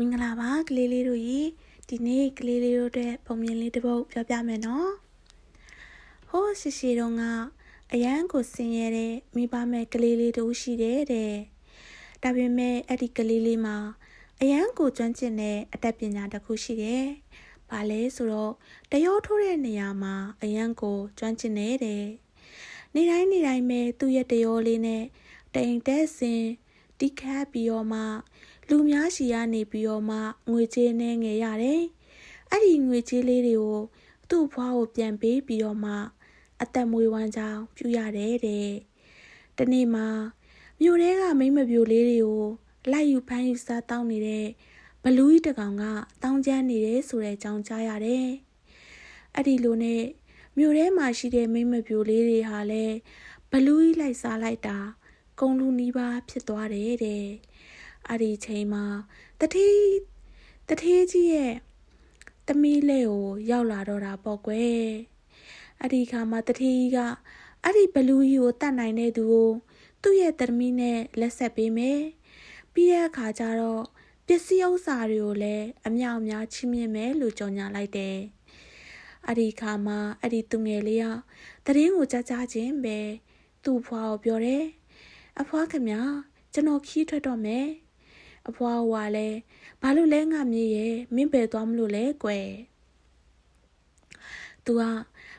မင်္ဂလာပါကလေးလေးတို့ရေဒီနေ့ကလေးလေးတို့အတွက်ပုံမြင်လေးတစ်ပုဒ်ပြောပြမယ်နော်ဟိုးရှိရှိတော့ကအရန်ကိုဆင်းရဲတဲ့မိဘမဲ့ကလေးလေးတို့ရှိတယ်တဲ့ဒါပေမဲ့အဲ့ဒီကလေးလေးမှာအရန်ကိုကျွမ်းကျင်တဲ့အတတ်ပညာတစ်ခုရှိတယ်ဘာလဲဆိုတော့တရောထိုးတဲ့နေရာမှာအရန်ကိုကျွမ်းကျင်နေတဲ့နေတိုင်းနေတိုင်းပဲသူ့ရဲ့တရောလေးနဲ့တိမ်တက်စင်တိခတ်ပြီးတော့မှ လူများရှီကနေပြီးတော့မှငွေကြေးနဲ့ငယ်ရတယ်။အဲ့ဒီငွေကြေးလေးတွေကိုသူ့ဘွားကိုပြန်ပေးပြီးတော့မှအသက်မွေးဝမ်းကြောင်းပြုရတယ်တဲ့။တနေ့မှာမြို့ထဲကမိမပြိုလေးတွေကိုလိုက်ယူဖမ်းယူစားတောင်းနေတဲ့ဘလူးကြီးတကောင်ကတောင်းကျမ်းနေတယ်ဆိုတဲ့အကြောင်းကြားရတယ်။အဲ့ဒီလိုနဲ့မြို့ထဲမှာရှိတဲ့မိမပြိုလေးတွေဟာလည်းဘလူးကြီးလိုက်စားလိုက်တာ ကုံလူနီးပါးဖြစ်သွားတယ်တဲ့ အဲ့ဒီချိန်မှာတတိတတိကြီးရဲ့တမီးလေးကိုရောက်လာတော့တာပေါ့ကွယ်အဲ့ဒီခါမှာတတိကြီးကအဲ့ဒီဘလူးကြီးကိုတတ်နိုင်တဲ့သူကိုသူ့ရဲ့တမီးနဲ့လက်ဆက်ပေးမယ်ပြီးတဲ့အခါကျတော့ပစ္စည်းဥစ္စာတွေကိုလည်းအမြောက်အများချီးမြှင့်မယ်လို့ကြော်ညာလိုက်တယ်အဲ့ဒီခါမှာအဲ့ဒီသူငယ်လေးကတရင်ကိုကြားကြားချင်းပဲသူ့ဖွားကိုပြောတယ်အဖွားခင်ဗျာကျွန်တော်ခီးထွက်တော့မယ် အဖွားဟွာလဲဘာလို့လဲငါမြေးရဲ့မင်းပဲသွားမလို့လဲကွယ်သူက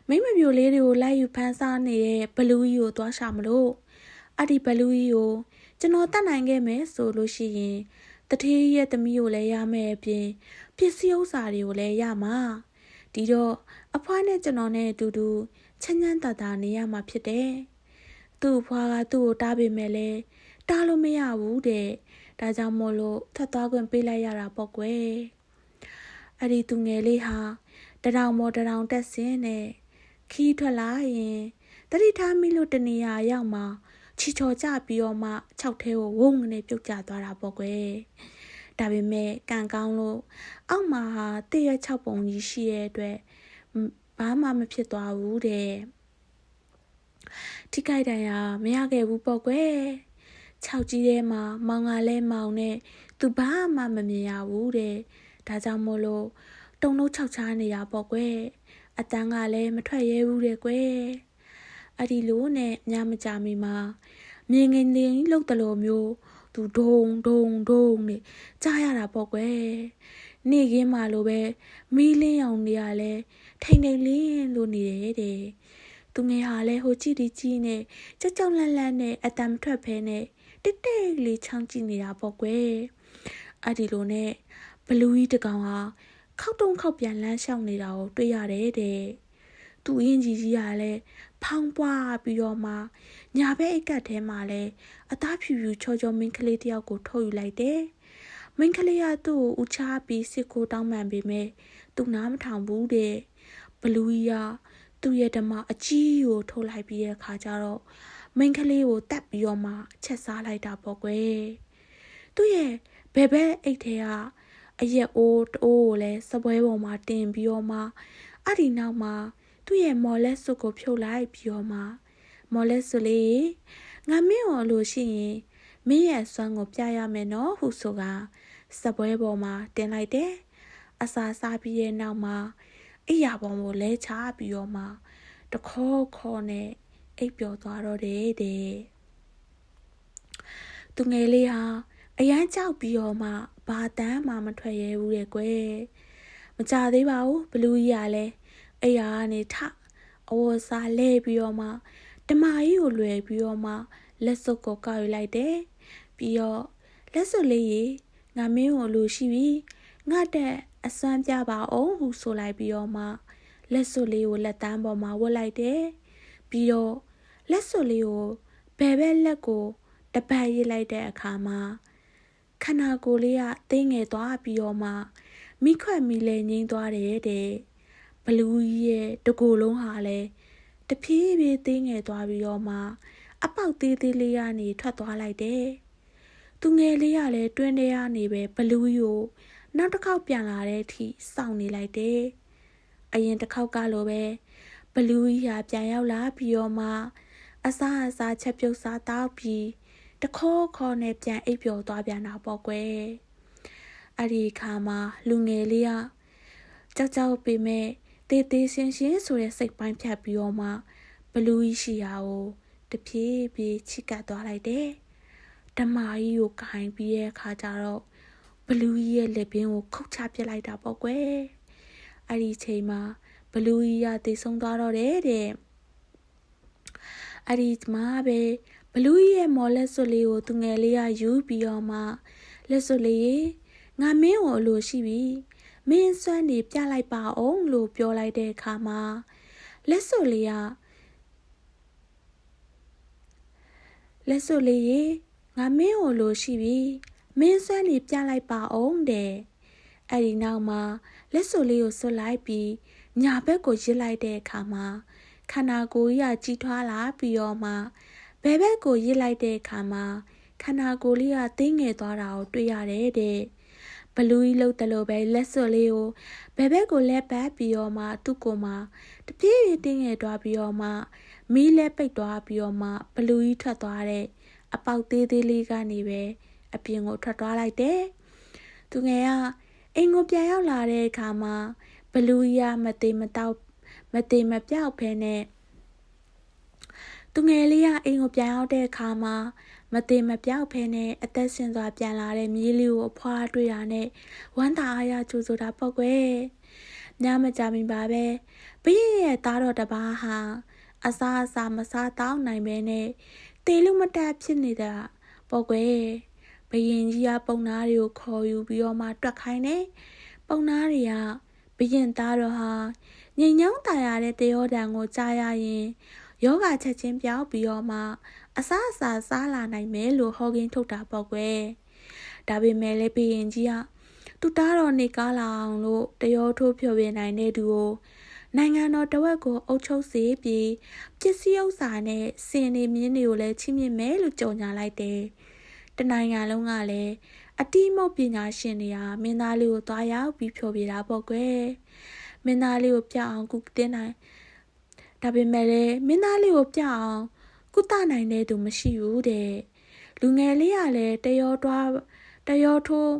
မိမပြိုလေးတွေကိုလိုက်ယူဖမ်းစားနေတဲ့ဘလူးကြီးကိုသွားရှာမလို့အဲ့ဒီဘလူးကြီးကိုကျွန်တော်တတ်နိုင်ခဲ့မယ်ဆိုလို့ရှိရင်တထေးရဲ့သမီးကိုလည်းရမယ်အပြင်ပစ္စည်းဥစ္စာတွေကိုလည်းရမှာဒီတော့အဖွားနဲ့ကျွန်တော်နဲ့အတူတူချမ်းချမ်းသာသာနေရမှာဖြစ်တယ်သူ့ဖွားကသူ့ကိုတားပေမဲ့လဲတားလို့မရဘူးတဲ့ ဒါကြောင့်မို့လို့ထပ်သွားခွင့်ပေးလိုက်ရတာပေါ့ကွယ်အဲ့ဒီသူငယ်လေးဟာတရောင်မော်တရောင်တက်စင်းနဲ့ခီးထွက်လာရင်တတိထားမိလို့တနေရာရောက်မှချီချော်ကြပြီးတော့မှခြောက်ထဲကိုဝုန်းကနေပြုတ်ကျသွားတာပေါ့ကွယ်ဒါပေမဲ့ကံကောင်းလို့အောက်မှာဟာတည့်ရ6ပုံကြီးရှိရဲ့အတွက်ဘာမှမဖြစ်သွားဘူးတဲ့ထိခိုက်ဒဏ်ရာမရခဲ့ဘူးပေါ့ကွယ် ခြောက်ကြီးထဲမှာမောင်ကလည်းမောင်နဲ့သူဘာမှမမြင်ရဘူးတဲ့ဒါကြောင့်မို့လို့တုံလုံးခြောက်ချားနေတာပေါ့ကွယ်အတန်းကလည်းမထွက်ရဲဘူးတဲ့ကွယ်အဲ့ဒီလိုနဲ့ညမကြမီမှာမြင်ငင်လင်းလောက်တလို့မျိုးသူဒုံဒုံဒုံနဲ့ကြားရတာပေါ့ကွယ်နေခင်းမှလိုပဲမီးလင်းအောင်နေရလဲထိန်ထိန်လင်းလို့နေတယ်တဲ့သူငယ်ဟာလဲဟိုကြည့်ဒီကြည့်နဲ့ကြောက်ကြောက်လန့်လန့်နဲ့အတံမထွက်ဖဲနဲ့ တိတ်တိတ်လေးချောင်းကြည့်နေတာပေါ့ကွယ်အဲ့ဒီလိုနဲ့ဘလူးကြီးတကောင်ဟာခောက်တုံခောက်ပြန်လမ်းလျှောက်နေတာကိုတွေ့ရတယ်တဲ့သူအင်းကြီးကြီးကလည်းဖောင်းပွားပြီးတော့မှညာဘက်အိတ်ကတ်ထဲမှာလည်းအသားဖြူဖြူချောချောမင်းကလေးတယောက်ကိုထုတ်ယူလိုက်တယ်မင်းကလေးကသူ့ကိုဥချပြီးစစ်ကိုတောင်းပန်ပေမဲ့သူနားမထောင်ဘူးတဲ့ဘလူးကြီးကသူ့ရဲ့ဓမ္မအကြီးကိုထုတ်လိုက်ပြီးတဲ့အခါကျတော့ မိန်းကလေးကိုတတ်ပြီးတော့မှချက်စားလိုက်တာပေါ့ကွယ်သူ့ရဲ့ဘယ်ဘက်အိတ်ထဲကအရက်အိုးတိုးကိုလည်းစပွဲပေါ်မှာတင်ပြီးတော့မှအဲ့ဒီနောက်မှာသူ့ရဲ့မော်လက်စွပ်ကိုဖြုတ်လိုက်ပြီးတော့မှမော်လက်စွပ်လေးငါမင်းကိုလို့ရှိရင်မင်းရဲ့စွမ်းကိုပြရမယ်နော်ဟုဆိုကစပွဲပေါ်မှာတင်လိုက်တယ်အစာစားပြီးရဲ့နောက်မှာအိယာပေါ်ကိုလဲချပြီးတော့မှတခေါ်ခေါ်နဲ့ အိပ်ပျော်သွားတော့တယ်တဲ့သူငယ်လေးဟာအရန်ကြောက်ပြီးတော့မှဘာတန်းမှမထွက်ရဲဘူးတဲ့ကွယ်မကြသေးပါဘူးဘလူးကြီးကလည်းအိယာကနေထအဝစားလဲပြီးတော့မှတမာကြီးကိုလွယ်ပြီးတော့မှလက်စုပ်ကိုကောက်ယူလိုက်တယ်ပြီးတော့လက်စုပ်လေးရေငါမင်းကိုလူရှိပြီငါတဲ့အစွမ်းပြပါအောင်ဟုဆိုလိုက်ပြီးတော့မှလက်စွပ်လေးကိုလက်တန်းပေါ်မှာဝတ်လိုက်တယ်ပြီးတော့ လက်စွပ်လေးကိုဘယ်ဘက်လက်ကိုတပတ်ရစ်လိုက်တဲ့အခါမှာခန္ဓာကိုယ်လေးကတင်းငယ်သွားပြီးတော့မှမိခွက်မိလဲငိမ့်သွားတယ်တဲ့ဘလူးကြီးရဲ့တကိုယ်လုံးဟာလည်းတဖြည်းဖြည်းတင်းငယ်သွားပြီးတော့မှအပေါက်သေးသေးလေးကနေထွက်သွားလိုက်တယ်သူငယ်လေးကလည်းတွင်းထဲကနေပဲဘလူးကိုနောက်တစ်ခေါက်ပြန်လာတဲ့အထိစောင့်နေလိုက်တယ်အရင်တစ်ခေါက်ကလိုပဲဘလူးကြီးဟာပြန်ရောက်လာပြီးတော့မှ အစားအစာချက်ပြုတ်စားတောက်ပြီးတခေါ်ခေါ်နဲ့ပြန်အိပ်ပျော်သွားပြန်တာပေါ့ကွယ်အဲ့ဒီခါမှာလူငယ်လေးကကြောက်ကြောက်ပေမဲ့တေးသေးရှင်းရှင်းဆိုတဲ့စိတ်ပိုင်းဖြတ်ပြီးတော့မှဘလူးကြီးရှိရာကိုတဖြည်းဖြည်းချိကပ်သွားလိုက်တယ်။ဓမ္မကြီးကိုခိုင်ပြီးတဲ့အခါကျတော့ဘလူးကြီးရဲ့လက်ပင်ကိုခုတ်ချပစ်လိုက်တာပေါ့ကွယ်။အဲ့ဒီချိန်မှာဘလူးကြီးကတေဆုံးသွားတော့တယ်တဲ့။ အဲ့ဒီမှာပဲဘလူးကြီးရဲ့မော်လက်စွပ်လေးကိုသူငယ်လေးကယူပြီးတော့မှလက်စွပ်လေးငါမင်းကိုအလိုရှိပြီမင်းစွမ်းနေပြလိုက်ပါအောင်လို့ပြောလိုက်တဲ့အခါမှာလက်စွပ်လေးကလက်စွပ်လေးရေငါမင်းကိုလိုရှိပြီမင်းစွမ်းနေပြလိုက်ပါအောင်တဲ့အဲ့ဒီနောက်မှာလက်စွပ်လေးကိုဆွတ်လိုက်ပြီးညာဘက်ကိုရစ်လိုက်တဲ့အခါမှာ ခန္ဓာကိုယ်ကြီးကကြီးထွားလာပြီးတော့မှဘယ်ဘက်ကိုရစ်လိုက်တဲ့အခါမှာခန္ဓာကိုယ်လေးကတင်းငယ်သွားတာကိုတွေ့ရတယ်တဲ့ဘလူးကြီးလှုပ်တယ်လို့ပဲလက်စွပ်လေးကိုဘယ်ဘက်ကိုလက်ပတ်ပြီးတော့မှသူ့ကိုယ်မှာတပြေးပြေးတင်းငယ်သွားပြီးတော့မှမီးလက်ပိတ်သွားပြီးတော့မှဘလူးကြီးထွက်သွားတဲ့အပေါက်သေးသေးလေးကနေပဲအပြင်ကိုထွက်သွားလိုက်တယ်သူငယ်ကအိမ်ကိုပြန်ရောက်လာတဲ့အခါမှာဘလူးကြီးကမသေးမတော့ မသေးမပြောက်ဖဲနဲ့သူငယ်လေးကအိမ်ကိုပြန်ရောက်တဲ့အခါမှာမသေးမပြောက်ဖဲနဲ့အသက်ရှင်စွာပြန်လာတဲ့မြေးလေးကိုအဖွားတွေ့ရနဲ့ဝမ်းသာအားရကြိုဆိုတာပေါ့ကွယ်ညမကြမီပါပဲဘရင်ရဲ့သားတော်တပားဟာအစားအစာမစားတောင်းနိုင်ပဲနဲ့တေလူမတက်ဖြစ်နေတာပေါ့ကွယ်ဘရင်ကြီးကပုံနာတွေကိုခေါ်ယူပြီးတော့မှတွက်ခိုင်းတယ်ပုံနာတွေကဘရင်သားတော်ဟာ ငြိမ်ချောင်းတာယာတဲ့တယောတံကိုကြားရရင်ယောဂချက်ချင်းပြောင်းပြီးတော့မှအစအစာစားလာနိုင်မယ်လို့ဟောကင်းထုတ်တာပေါ့ကွယ်ဒါပေမဲ့လည်းဘီရင်ကြီးကသူတားတော်နေကားလာအောင်လို့တရောထိုးဖြော်ပြနိုင်တဲ့သူကိုနိုင်ငံတော်တဝက်ကိုအုပ်ချုပ်စေပြီးပစ္စည်းဥစ္စာနဲ့စင်နေမြင်းတွေကိုလည်းချီးမြှင့်မယ်လို့ကြေညာလိုက်တယ်တနိုင်ငံလုံးကလည်းအတိမုတ်ပညာရှင်တွေဟာမင်းသားလေးကိုသွားရောက်ပြီးဖြော်ပြတာပေါ့ကွယ် မင်းသားလေးကိုပြအောင်ကုတင်းနိုင်ဒါပေမဲ့လည်းမင်းသားလေးကိုပြအောင်ကုသနိုင်တဲ့သူမရှိဘူးတဲ့။လူငယ်လေးကလည်းတရောတွားတရောထိုး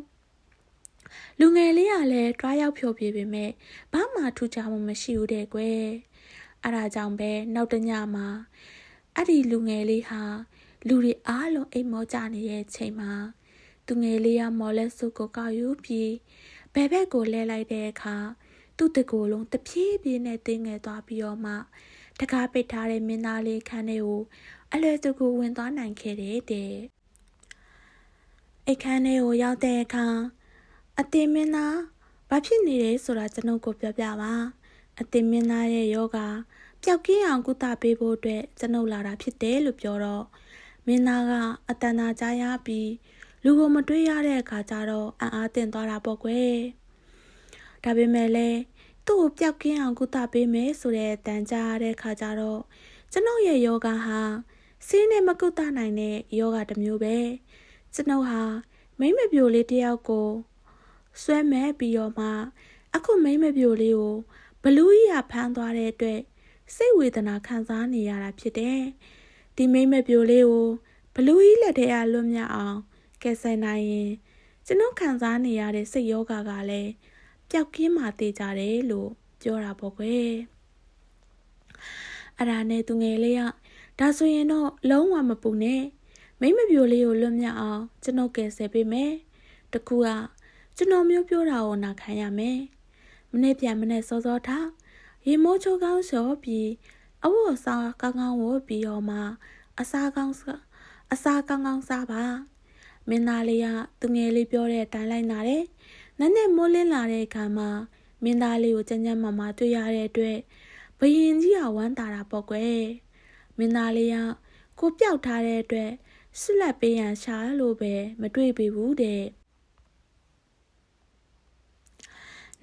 လူငယ်လေးကလည်းတွားရောက်ဖြောပြပေမဲ့ဘာမှထူးခြားမှုမရှိဘူးတဲ့ကွယ်အဲဒါကြောင့်ပဲနောက်တညမှာအဲ့ဒီလူငယ်လေးဟာလူတွေအားလုံးအိမ်မောကြနေတဲ့ချိန်မှာသူငယ်လေးကမော်လက်စုပ်ကိုကောက်ယူပြီးဘဲဘက်ကိုလဲလိုက်တဲ့အခါ သူ့တကိုယ်လုံးတပြေးပြေးနဲ့တင်းငယ်သွားပြီးတော့မှတကားပိတ်ထားတဲ့မင်းသားလေးခန်းထဲကိုအလွယ်တကူဝင်သွားနိုင်ခဲ့တယ်တဲ့အိတ်ခန်းထဲကိုရောက်တဲ့အခါအတင်မင်းသားဘာဖြစ်နေလဲဆိုတာကျွန်ုပ်ကိုပြောပြပါအတင်မင်းသားရဲ့ယောဂပျောက်ကင်းအောင်ကုသပေးဖို့အတွက်ကျွန်ုပ်လာတာဖြစ်တယ်လို့ပြောတော့မင်းသားကအတန်သာကြားရပြီးလူကိုမတွေ့ရတဲ့အခါကျတော့အံ့အားသင့်သွားတာပေါ့ကွယ် ဒါပေမဲ့လည်းသူ့ကိုပျောက်ကင်းအောင်ကုသပေးမယ်ဆိုတဲ့တန်ကြားရတဲ့အခါကျတော့ကျွန်ုပ်ရဲ့ယောဂဟာစီးနဲ့မကုသနိုင်တဲ့ယောဂတစ်မျိုးပဲကျွန်ုပ်ဟာမိမ့်မပြိုလေးတယောက်ကိုဆွဲမဲ့ပြီးတော့မှ အခုမိမပြိုလေးကိုဘလူးကြီးကဖမ်းသွားတဲ့အတွက်စိတ်ဝေဒနာခံစားနေရတာဖြစ်တယ်။ဒီမိမပြိုလေးကိုဘလူးကြီးလက်ထဲကလွတ်မြောက်အောင်ကယ်ဆယ်နိုင်ရင်ကျွန်တော်ခံစားနေရတဲ့စိတ်ယောဂကလည်း ပျောက်ကင်းမှတည်ကြတယ်လို့ပြောတာပေါ့ကွယ်။အဲ့ဒါနဲ့သူငယ်လေးကဒါဆိုရင်တော့လုံးဝမပူနဲ့မိမပြိုလေးကိုလွတ်မြောက်အောင်ကျွန်တော်ကယ်ဆယ်ပေးမယ်။တကူကကျွန်တော်မျိုးပြောတာကိုနာခံရမယ်။မနေ့ပြန်မနေ့စောစောထားရေမိုးချိုးကောင်းလျှော်ပြီးအဝတ်အစားကောင်းကောင်းဝတ်ပြီးတော့မှအစားကောင်းအစားကောင်းကောင်းစားပါမင်းသားလေးကသူငယ်လေးပြောတဲ့အတိုင်းလိုက်နာတယ် နက်နက်မိုးလင်းလာတဲ့အခါမှာမင်းသားလေးကိုကြမ်းကြမ်းမာမာတွေ့ရတဲ့အတွက်ဘယင်ကြီးကဝမ်းသာတာပေါ့ကွယ်မင်းသားလေးကကိုပြောက်ထားတဲ့အတွက်ဆွလက်ပေးရန်ရှာလို့ပဲမတွေ့ပေဘူးတဲ့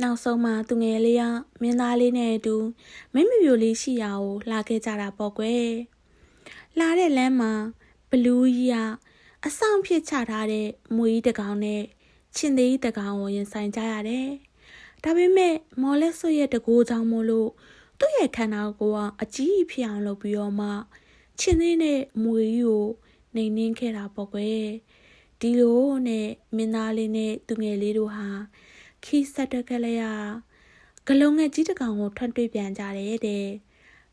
နောက်ဆုံးမှသူငယ်လေးကမင်းသားလေးနဲ့အတူမိမပြိုလေးရှိရာကိုလာခဲ့ကြတာပေါ့ကွယ်လာတဲ့လမ်းမှာဘလူးကြီးကအဆောင်ဖြစ်ချထားတဲ့မွေးတကောင်နဲ့ ချင်းသေးတကောင်ကိုရင်ဆိုင်ကြရတယ်ဒါပေမဲ့မော်လက်ဆွရဲ့တကိုးကြောင့်မို့လို့သူ့ရဲ့ခန္ဓာကိုယ်ကအကြီးဖြစ်အောင်လုပ်ပြီးတော့မှချင်းသေးနဲ့မွေကြီးကိုနှိမ်နှင်းခဲ့တာပေါ့ကွယ်ဒဒီလိုနဲ့မင်းသားလေးနဲ့သူငယ်လေးတို့ဟာခီးဆက်တက်ကလေးရဂလုံငယ်ကြီးတစ်ကောင်ကိုထွန်းတွေ့ပြန်ကြတယ်တဲ့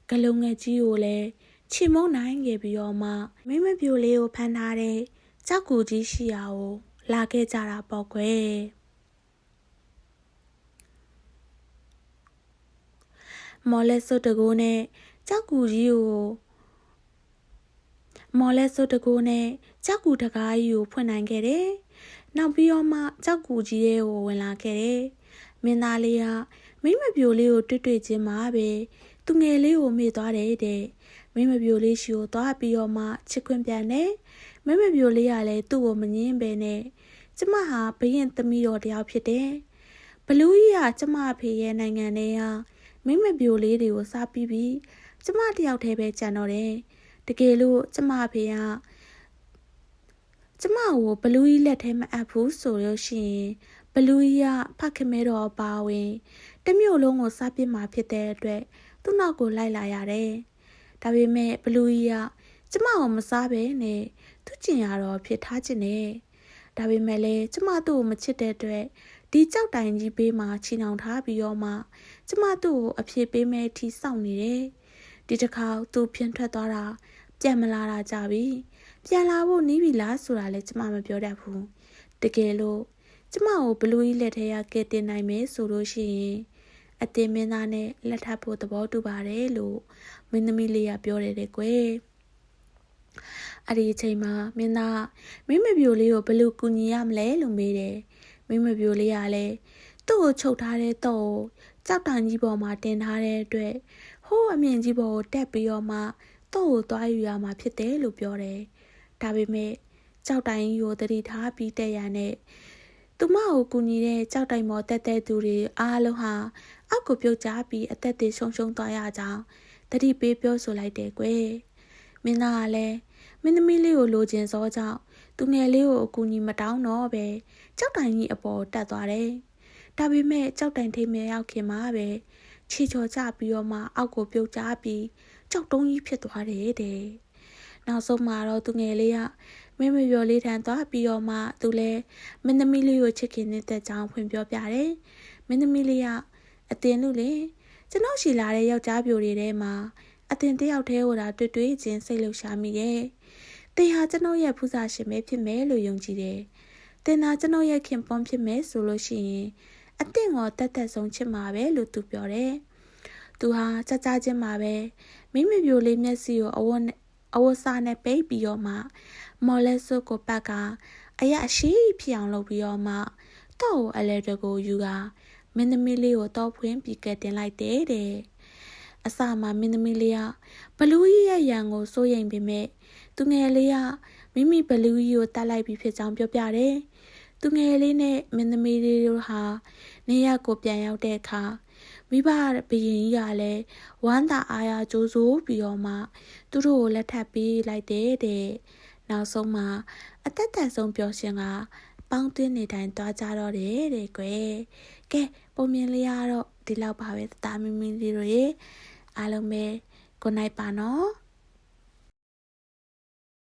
ဂလုံငယ်ကြီးကိုလည်းချီမုံနိုင်ခဲ့ပြီးတော့မှမိမပြိုလေးကိုဖမ်းထားတဲ့ကြောက်ကူကြီးရှိရာကို လာခဲ့ကြတာပေါ့ကွယ်မော်လက်စွတ်တကူနဲ့ကြောက်ကူကြီးကိုမော်လက်စွတ်တကူနဲ့ကြောက်ကူတကားကြီးကိုဖွင့်နိုင်ခဲ့တယ်။နောက်ပြီးတော့မှကြောက်ကူကြီးရဲ့ကိုဝင်လာခဲ့တယ်။မင်းသားလေးကမိမပြိုလေးကိုတွေ့တွေ့ချင်းမှာပဲသူငယ်လေးကိုမေ့သွားတယ်တဲ့။မိမပြိုလေးရှိကိုသွားပြီးတော့မှချစ်ခွင့်ပြန်တယ်။ မိမပြိုလေးကလည်းသူ့ကိုမငင်းပဲနဲ့ကျမဟာဘရင်သမီးတော်တယောက်ဖြစ်တယ်။ဘလူးကြီးကကျမအဖေရဲ့နိုင်ငံထဲကမိမပြိုလေးတွေကိုစားပြီးပြီးကျမတယောက်တည်းပဲကြံတော့တယ်။တကယ်လို့ကျမအဖေကကျမကိုဘလူးကြီးလက်ထဲမအပ်ဘူးဆိုလို့ရှိရင်ဘလူးကြီးကဖခင်မဲတော်ပါဝင်တမျိုးလုံးကိုစားပစ်မှာဖြစ်တဲ့အတွက်သူ့နောက်ကိုလိုက်လာရတယ်။ဒါပေမဲ့ဘလူးကြီးက ကျမကိုမစားဘဲနဲ့သူ့ကျင်ရတော့ဖြစ်ထားခြင်းနဲ့ဒါပေမဲ့လည်းကျမသူ့ကိုမချစ်တဲ့အတွက်ဒီကြောက်တိုင်ကြီးပေးမှချီနှောင်ထားပြီးတော့မှကျမသူ့ကိုအဖြစ်ပေးမဲ့အထိစောင့်နေတယ်။ဒီတစ်ခါသူဖြင်းထွက်သွားတာပြန်မလာတာကြပြီ။ပြန်လာဖို့နီးပြီလားဆိုတာလည်းကျမမပြောတတ်ဘူး။တကယ်လို့ကျမကိုဘလူးကြီးလက်ထဲကကဲတင်နိုင်မယ်ဆိုလို့ရှိရင်အတင်မင်းသားနဲ့လက်ထပ်ဖို့သဘောတူပါတယ်လို့မင်းသမီးလေးကပြောတယ်တဲ့ကွယ်။ အဲ့ဒီအချိန်မှာမင်းသားမိမပြိုလေးကိုဘလူးကူညီရမလဲလို့မေးတယ်။မိမပြိုလေးကလည်းသူ့ကိုချုပ်ထားတဲ့တော့ကြောက်တန်ကြီးပေါ်မှာတင်ထားတဲ့အတွက်ဟိုးအမြင့်ကြီးပေါ်ကိုတက်ပြီးတော့မှတော့ကိုသွားယူရမှာဖြစ်တယ်လို့ပြောတယ်။ဒါပေမဲ့ကြောက်တိုင်ကြီးကိုတတိထားပြီးတက်ရနဲ့သူမကိုကူညီတဲ့ကြောက်တိုင်မော်တက်တဲ့သူတွေအားလုံးဟာအောက်ကိုပြုတ်ကျပြီးအသက်တွေဆုံးရှုံးသွားရကြောင်းတတိပေးပြောဆိုလိုက်တယ်ကွယ်။ မင်းသားကလည်းမင်းသမီးလေးကိုလိုချင်စောကြောင့်သူငယ်လေးကိုအကူအညီမတောင်းတော့ပဲကြောက်တိုင်ကြီးအပေါ်တက်သွားတယ်။ဒါပေမဲ့ကြောက်တိုင်ထိမရောက်ခင်မှာပဲခြေချော်ကျပြီးတော့မှအောက်ကိုပြုတ်ကျပြီးကြောက်တုံးကြီးဖြစ်သွားတယ်တဲ့။နောက်ဆုံးမှာတော့သူငယ်လေးကမင်းမပြောလေးထန်သွားပြီးတော့မှသူလည်းမင်းသမီးလေးကိုချစ်ခင်နေတဲ့ကြောင်းဖွင့်ပြောပြတယ်။မင်းသမီးလေးကအတင်လို့လေကျွန်တော်ရှိလာတဲ့ယောက်ျားပြိုတွေထဲမှာ အတင်တယောက်တည်းဟိုတာတွေ့တွေ့ချင်းစိတ်လှုပ်ရှားမိရဲ့။တင်ဟာကျွန်တော်ရဲ့ဖူးစာရှင်ပဲဖြစ်မယ်လို့ယုံကြည်တယ်။တင်သာကျွန်တော်ရဲ့ခင်ပွန်းဖြစ်မယ်ဆိုလို့ရှိရင်အတင့်ကိုတက်တက်ဆုံးချစ်မှာပဲလို့သူပြောတယ်။သူဟာကြကြချင်းမှာပဲမိမပြိုလေးမျက်စိကိုအဝတ်အဝတ်စားနဲ့ပိတ်ပြီးတော့မှ မော်လက်စုကိုပတ်ကအရာရှိဖြစ်အောင်လုပ်ပြီးတော့မှတော့အလဲတကိုယူကမင်းသမီးလေးကိုတော့ဖွင့်ပြီးကတင်လိုက်တယ်တဲ့ အစမှာမင်းသမီးလေးကဘလူးကြီးရဲ့ရန်ကိုစိုးရိမ်ပေမဲ့သူငယ်လေးကမိမိဘလူးကြီးကိုတတ်လိုက်ပြီးဖြစ်ကြောင်းပြောပြတယ်သူငယ်လေးနဲ့မင်းသမီးလေးတို့ဟာနေရက်ကိုပြန်ရောက်တဲ့အခါမိဘဘရင်ကြီးကလည်းဝမ်းသာအားရကြိုးစိုးပြီးတော့မှသူတို့ကိုလက်ထပ်ပေးလိုက်တယ်တဲ့နောက်ဆုံးမှာအသက်သက်ဆုံးပျော်ရှင်ကပေါင်းတင်းနေတိုင်းသွားကြတော့တယ်တဲ့ကွယ်ကဲပုံမြင်လေးကတော့ဒီလောက်ပါပဲတာမီမီလေးတို့ရေ အားလုံးပဲ good night ပါနော်